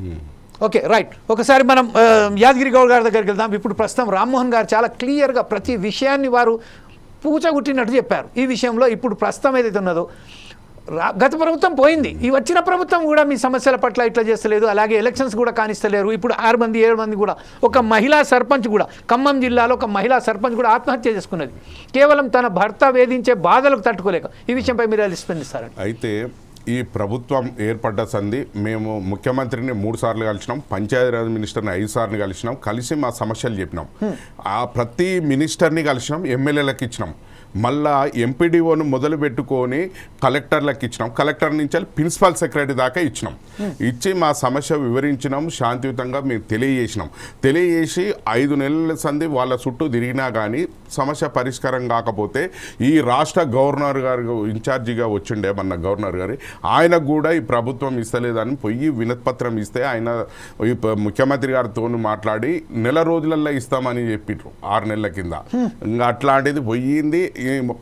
Hmm. Okay right ఒకసారి మనం యాదగిరి గౌడ్ గారి దగ్గరికి వెళ్దాం. ఇప్పుడు ప్రస్తుతం రామ్మోహన్ గారు చాలా క్లియర్గా ప్రతి విషయాన్ని వారు పూచగుట్టినట్టు చెప్పారు. ఈ విషయంలో ఇప్పుడు ప్రస్తుతం ఏదైతే ఉన్నదో గత ప్రభుత్వం పోయింది. ఈ వచ్చిన ప్రభుత్వం కూడా మీ సమస్యల పట్ల ఇట్లా చేస్తలేదు. అలాగే ఎలక్షన్స్ కూడా కానిస్తలేరు. ఇప్పుడు ఆరు మంది ఏడు మంది కూడా ఒక మహిళా సర్పంచ్ కూడా ఖమ్మం జిల్లాలో ఒక మహిళా సర్పంచ్ కూడా ఆత్మహత్య చేసుకున్నది. కేవలం తన భర్త వేధించే బాధలకు తట్టుకోలేక ఈ విషయంపై మీరు ఎలా స్పందిస్తారండి. అయితే ఈ ప్రభుత్వం ఏర్పడ్డ సంది మేము ముఖ్యమంత్రిని మూడు సార్లు కలిసినాం పంచాయతీరాజ్ మినిస్టర్ని ఐదు సార్లు కలిసినాం కలిసి మా సమస్యలు చెప్పినాం. ఆ ప్రతి మినిస్టర్ని కలిసినాం ఎమ్మెల్యేలకు ఇచ్చినాం. మళ్ళా ఎంపీడీఓను మొదలు పెట్టుకొని కలెక్టర్లకు ఇచ్చినాం. కలెక్టర్ నుంచి ప్రిన్సిపల్ సెక్రటరీ దాకా ఇచ్చినాం. ఇచ్చి మా సమస్య వివరించినాం. శాంతియుతంగా మేము తెలియజేసినాం. తెలియజేసి ఐదు నెలల సంది వాళ్ళ చుట్టూ తిరిగినా కానీ సమస్య పరిష్కారం కాకపోతే ఈ రాష్ట్ర గవర్నర్ గారు ఇన్ఛార్జిగా వచ్చిండే మన గవర్నర్ గారి ఆయనకు కూడా ఈ ప్రభుత్వం ఇస్తలేదని పోయి వినతిపత్రం ఇస్తే ఆయన ముఖ్యమంత్రి గారితో మాట్లాడి నెల రోజులలో ఇస్తామని చెప్పిండ్రు ఆరు నెలల కింద. ఇంకా అట్లాంటిది పోయింది.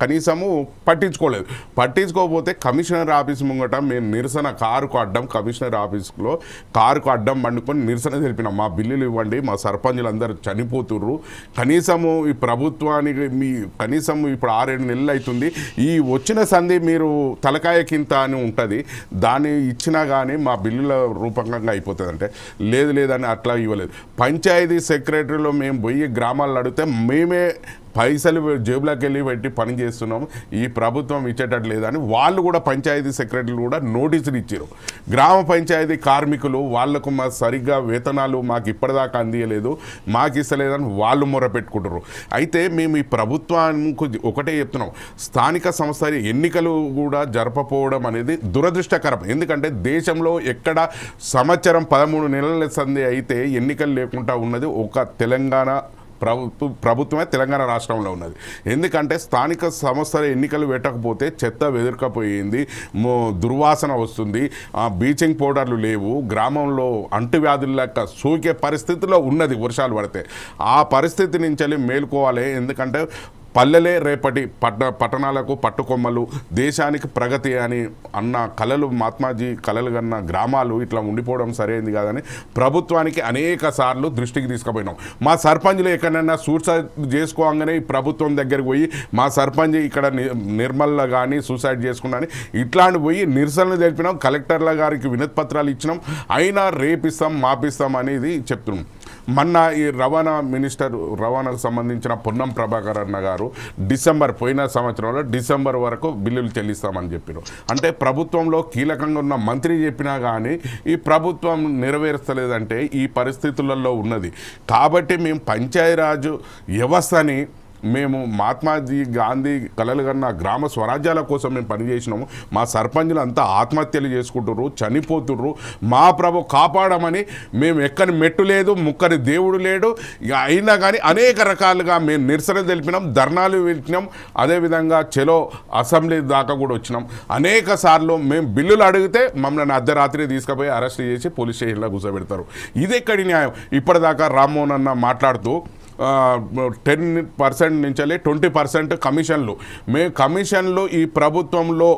కనీసము పట్టించుకోలేదు. పట్టించుకోకపోతే కమిషనర్ ఆఫీస్ ముంగట మేము నిరసన కారుకు అడ్డం కమిషనర్ ఆఫీస్లో కారుకు అడ్డం పండుకొని నిరసన తెలిపినాం. మా బిల్లులు ఇవ్వండి మా సర్పంచులు అందరూ చనిపోతుర్రు. కనీసము ఈ ప్రభుత్వానికి మీ కనీసం ఇప్పుడు ఆరేడు నెలలు అవుతుంది ఈ వచ్చిన సంధి మీరు తలకాయ కింత అని ఉంటుంది. దాన్ని ఇచ్చినా కానీ మా బిల్లుల రూపకంగా అయిపోతుంది అంటే లేదు లేదని అట్లా ఇవ్వలేదు. పంచాయతీ సెక్రటరీలో మేము పోయి గ్రామాల్లో అడిగితే మేమే పైసలు జేబులోకి వెళ్ళి పెట్టి పని చేస్తున్నాం. ఈ ప్రభుత్వం ఇచ్చేటట్టు లేదని వాళ్ళు కూడా పంచాయతీ సెక్రటరీలు కూడా నోటీసులు ఇచ్చారు. గ్రామ పంచాయతీ కార్మికులు వాళ్ళకు మా సరిగ్గా వేతనాలు మాకు ఇప్పటిదాకా అందియలేదు మాకు ఇస్తలేదని వాళ్ళు మొర పెట్టుకుంటారు. అయితే మేము ఈ ప్రభుత్వానికి ఒకటే చెప్తున్నాం. స్థానిక సంస్థల ఎన్నికలు కూడా జరపపోవడం అనేది దురదృష్టకరం. ఎందుకంటే దేశంలో ఎక్కడ సంవత్సరం పదమూడు నెలల సంధి అయితే ఎన్నికలు లేకుండా ఉన్నది ఒక తెలంగాణ ప్రభుత్వ ప్రభుత్వమే తెలంగాణ రాష్ట్రంలో ఉన్నది. ఎందుకంటే స్థానిక సంస్థల ఎన్నికలు పెట్టకపోతే చెత్త వెదురకపోయింది దుర్వాసన వస్తుంది ఆ బీచింగ్ పౌడర్లు లేవు గ్రామంలో అంటువ్యాధులు లెక్క సోకే పరిస్థితిలో ఉన్నది వర్షాలు పడితే. ఆ పరిస్థితి నుంచి వెళ్ళి మేలుకోవాలి. ఎందుకంటే పల్లెలే రేపటి పట్ట పట్టణాలకు పట్టుకొమ్మలు దేశానికి ప్రగతి అని అన్న కళలు మహాత్మాజీ కళలు కన్న గ్రామాలు ఇట్లా ఉండిపోవడం సరైంది కాదని ప్రభుత్వానికి అనేక సార్లు దృష్టికి తీసుకుపోయినాం. మా సర్పంచ్లు ఎక్కడైనా సూసైడ్ చేసుకోగానే ఈ ప్రభుత్వం దగ్గరికి పోయి మా సర్పంచ్ ఇక్కడ ని- కానీ సూసైడ్ చేసుకున్నాని ఇట్లాంటి పోయి నిరసనలు తెలిపినాం. కలెక్టర్ల గారికి వినతి పత్రాలు ఇచ్చినాం. అయినా రేపిస్తాం మాపిస్తాం అనేది చెప్తున్నాం. మొన్న ఈ రవాణా మినిస్టర్ రవాణాకు సంబంధించిన పొన్నం ప్రభాకర్ అన్న గారు డిసెంబర్ పోయిన సంవత్సరంలో డిసెంబర్ వరకు బిల్లులు చెల్లిస్తామని చెప్పారు అంటే ప్రభుత్వంలో కీలకంగా ఉన్న మంత్రి చెప్పినా కానీ ఈ ప్రభుత్వం నెరవేర్చలేదంటే ఈ పరిస్థితులలో ఉన్నది. కాబట్టి మేము పంచాయరాజు వ్యవస్థని మేము మహాత్మాజీ గాంధీ కలలు కన్న గ్రామ స్వరాజ్యాల కోసం మేము పనిచేసినాము. మా సర్పంచులు అంతా ఆత్మహత్యలు చేసుకుంటుర్రు చనిపోతుర్రు. మా ప్రభు కాపాడమని మేము ఎక్కని మెట్టు లేదు ముక్కని దేవుడు లేడు. ఇక అయినా కానీ అనేక రకాలుగా మేము నిరసన తెలిపినాం ధర్నాలు పెట్టినాం అదేవిధంగా చెలో అసెంబ్లీ దాకా కూడా వచ్చినాం. అనేక సార్లు మేము బిల్లులు అడిగితే మమ్మల్ని అర్ధరాత్రి తీసుకుపోయి అరెస్ట్ చేసి పోలీస్ స్టేషన్లో కూర్చోబెడతారు. ఇది ఎక్కడి న్యాయం? ఇప్పటిదాకా రామ్మోహన్ అన్న మాట్లాడుతూ టెన్ పర్సెంట్ నుంచి ట్వంటీ పర్సెంట్ కమిషన్లు. మేము కమిషన్లు ఈ ప్రభుత్వంలో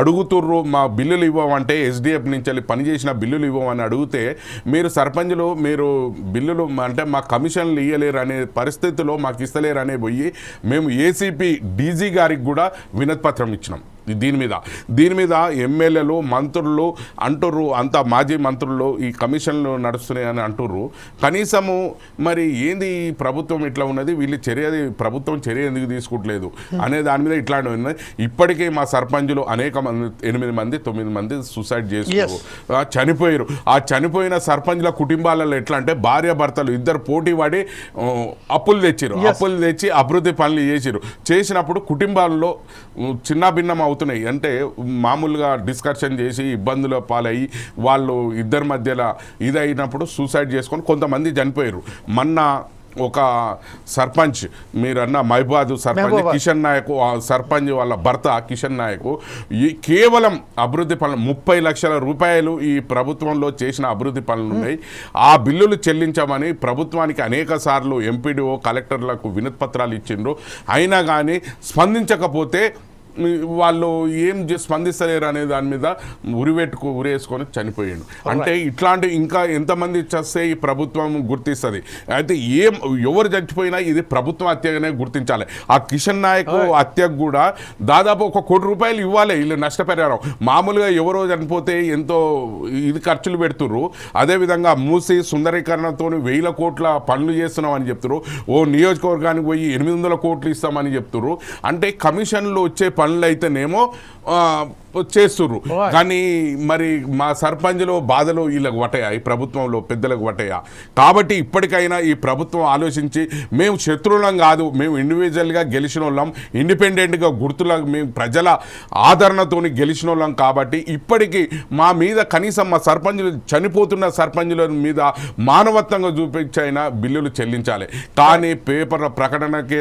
అడుగుతుర్రు మా బిల్లులు ఇవ్వమంటే ఎస్డిఎఫ్ నుంచి వెళ్ళి పనిచేసిన బిల్లులు ఇవ్వమని అడిగితే మీరు సర్పంచులు మీరు బిల్లులు అంటే మా కమిషన్లు ఇవ్వలేరు అనే పరిస్థితిలో మాకు ఇస్తలేరు అనే పోయి మేము ఏసీపీ డీజీ గారికి కూడా వినతిపత్రం ఇచ్చినాం. దీని మీద. దీని మీద ఎమ్మెల్యేలు మంత్రులు అంటుర్రు అంతా మాజీ మంత్రులు ఈ కమిషన్లు నడుస్తున్నాయని అంటుర్రు. కనీసము మరి ఏంది ఈ ప్రభుత్వం ఇట్లా ఉన్నది? వీళ్ళు చర్య ప్రభుత్వం చర్య ఎందుకు తీసుకుంటలేదు? అనే దాని మీద ఇట్లాంటివి ఉన్నాయి. ఇప్పటికే మా సర్పంచులు అనేక మంది ఎనిమిది మంది తొమ్మిది మంది సూసైడ్ ఆ, చనిపోయారు ఆ చనిపోయిన సర్పంచ్ల కుటుంబాలలో ఎట్లా అంటే భార్య భర్తలు ఇద్దరు పోటీ పడి అప్పులు తెచ్చారు అప్పులు తెచ్చి అభివృద్ధి పనులు చేసిరు చేసినప్పుడు కుటుంబాల్లో ఉ, చిన్నాభిన్నం అవుతున్నాయి. అంటే మామూలుగా డిస్కషన్ చేసి ఇబ్బందుల పాలయ్యి వాళ్ళు ఇద్దరి మధ్యలో ఇది అయినప్పుడు సూసైడ్ చేసుకొని కొంతమంది చనిపోయారు. మొన్న ఒక సర్పంచ్ మీరన్న మహిబాద్ సర్పంచ్. కిషన్ నాయక్ సర్పంచ్ వాళ్ళ భర్త కిషన్ నాయక్ ఈ కేవలం అభివృద్ధి పనులు ముప్పై లక్షల రూపాయలు ఈ ప్రభుత్వంలో చేసిన అభివృద్ధి పనులు ఉన్నాయి. ఆ బిల్లులు చెల్లించమని ప్రభుత్వానికి అనేక సార్లు ఎంపీడీఓ కలెక్టర్లకు వినతి పత్రాలు ఇచ్చిండ్రు. అయినా కానీ స్పందించకపోతే వాళ్ళు ఏం స్పందిస్తలేరు అనే దాని మీద ఉరివెట్టుకు ఉరేసుకొని చనిపోయాడు. అంటే ఇట్లాంటి ఇంకా ఎంతమంది చస్తే ఈ ప్రభుత్వం గుర్తిస్తుంది. అయితే ఏం ఎవరు చచ్చిపోయినా ఇది ప్రభుత్వం హత్యగానే గుర్తించాలి. ఆ కిషన్ నాయక్ హత్యకు కూడా దాదాపు ఒక కోటి రూపాయలు ఇవ్వాలి వీళ్ళు నష్టపరిహారం. మామూలుగా ఎవరో చనిపోతే ఎంతో ఇది ఖర్చులు పెడుతుర్రు. అదేవిధంగా మూసి సుందరీకరణతో వేల కోట్ల పనులు చేస్తున్నాం అని చెప్తున్నారు ఓ నియోజకవర్గానికి పోయి ఎనిమిది వందల కోట్లు ఇస్తామని చెప్తున్నారు అంటే కమిషన్లు వచ్చే పనులు పనులు అయితేనేమో చేస్తుర్రు. కానీ మరి మా సర్పంచ్లో బాధలు వీళ్ళకి వటయా ఈ ప్రభుత్వంలో పెద్దలకు వటయా కాబట్టి ఇప్పటికైనా ఈ ప్రభుత్వం ఆలోచించి మేము శత్రువులం కాదు మేము ఇండివిజువల్గా గెలిచిన వాళ్ళం ఇండిపెండెంట్గా గుర్తుల మేము ప్రజల ఆదరణతోని గెలిచిన వాళ్ళం కాబట్టి ఇప్పటికీ మా మీద కనీసం మా సర్పంచులు చనిపోతున్న సర్పంచుల మీద మానవత్వంగా చూపించైనా బిల్లులు చెల్లించాలి. కానీ పేపర్ ప్రకటనకే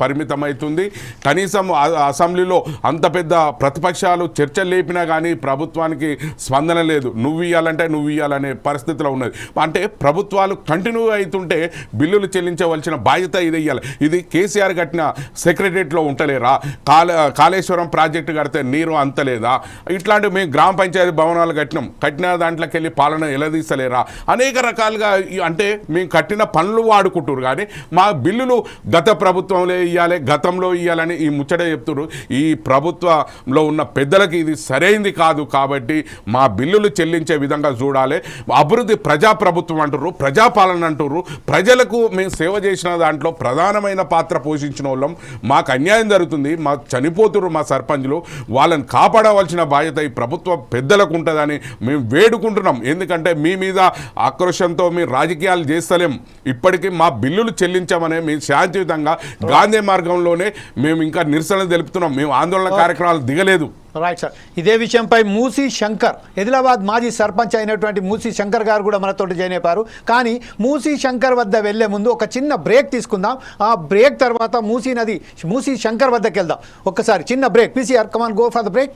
పరిమితమవుతుంది కనీసం అసెంబ్లీలో అంత పెద్ద ప్రతిపక్షాలు చర్చలు లేపినా కానీ ప్రభుత్వానికి స్పందన లేదు. నువ్వు ఇవ్వాలంటే నువ్వు ఇవ్వాలనే పరిస్థితిలో ఉన్నది. అంటే ప్రభుత్వాలు కంటిన్యూ అవుతుంటే బిల్లులు చెల్లించవలసిన బాధ్యత ఇది ఇవ్వాలి ఇది కేసీఆర్ కట్టిన సెక్రటరియట్లో ఉంటలేరా? కాళ కాళేశ్వరం ప్రాజెక్టు కడితే నీరు అంతలేదా? ఇట్లాంటి మేము గ్రామ పంచాయతీ భవనాలు కట్టినాం. కట్టిన దాంట్లోకి వెళ్ళి పాలన ఎలదీసలేరా అనేక రకాలుగా అంటే మేము కట్టిన పనులు వాడుకుంటున్నారు కానీ మా బిల్లులు గత ప్రభుత్వంలో ఇవ్వాలి గతంలో ఇవ్వాలని ఈ ముచ్చట చెప్తున్నారు ఈ ప్రభుత్వంలో ఉన్న పెద్దలకి ఇది సరైంది కాదు కాబట్టి మా బిల్లులు చెల్లించే విధంగా చూడాలి. అభివృద్ధి ప్రజాప్రభుత్వం అంటారు ప్రజాపాలన అంటారు ప్రజలకు మేము సేవ చేసిన దాంట్లో ప్రధానమైన పాత్ర పోషించిన వాళ్ళం. మాకు అన్యాయం జరుగుతుంది. మా చనిపోతున్నారు మా సర్పంచ్లు. వాళ్ళని కాపాడవలసిన బాధ్యత ఈ ప్రభుత్వ పెద్దలకు ఉంటుందని మేము వేడుకుంటున్నాం. ఎందుకంటే మీ మీద ఆక్రోషంతో మీరు రాజకీయాలు చేస్తలేం. ఇప్పటికీ మా బిల్లులు చెల్లించామనే మేము శాంతియుతంగా గాంధీ మార్గంలోనే మేము ఇంకా నిరసన తెలుపుతున్నాం. మేము ఆందోళన కార్యక్రమాలు దిగలేదు. రైట్ సార్ ఇదే విషయంపై మూసి శంకర్ ఆదిలాబాద్ మాజీ సర్పంచ్ అయినటువంటి మూసి శంకర్ గారు కూడా మనతో జాయిన్ అయిపోయారు. కానీ మూసి శంకర్ వద్ద వెళ్ళే ముందు ఒక చిన్న బ్రేక్ తీసుకుందాం. ఆ బ్రేక్ తర్వాత మూసీ నది మూసి శంకర్ వద్దకు వెళ్దాం ఒక్కసారి చిన్న break. PCR come on go for the break.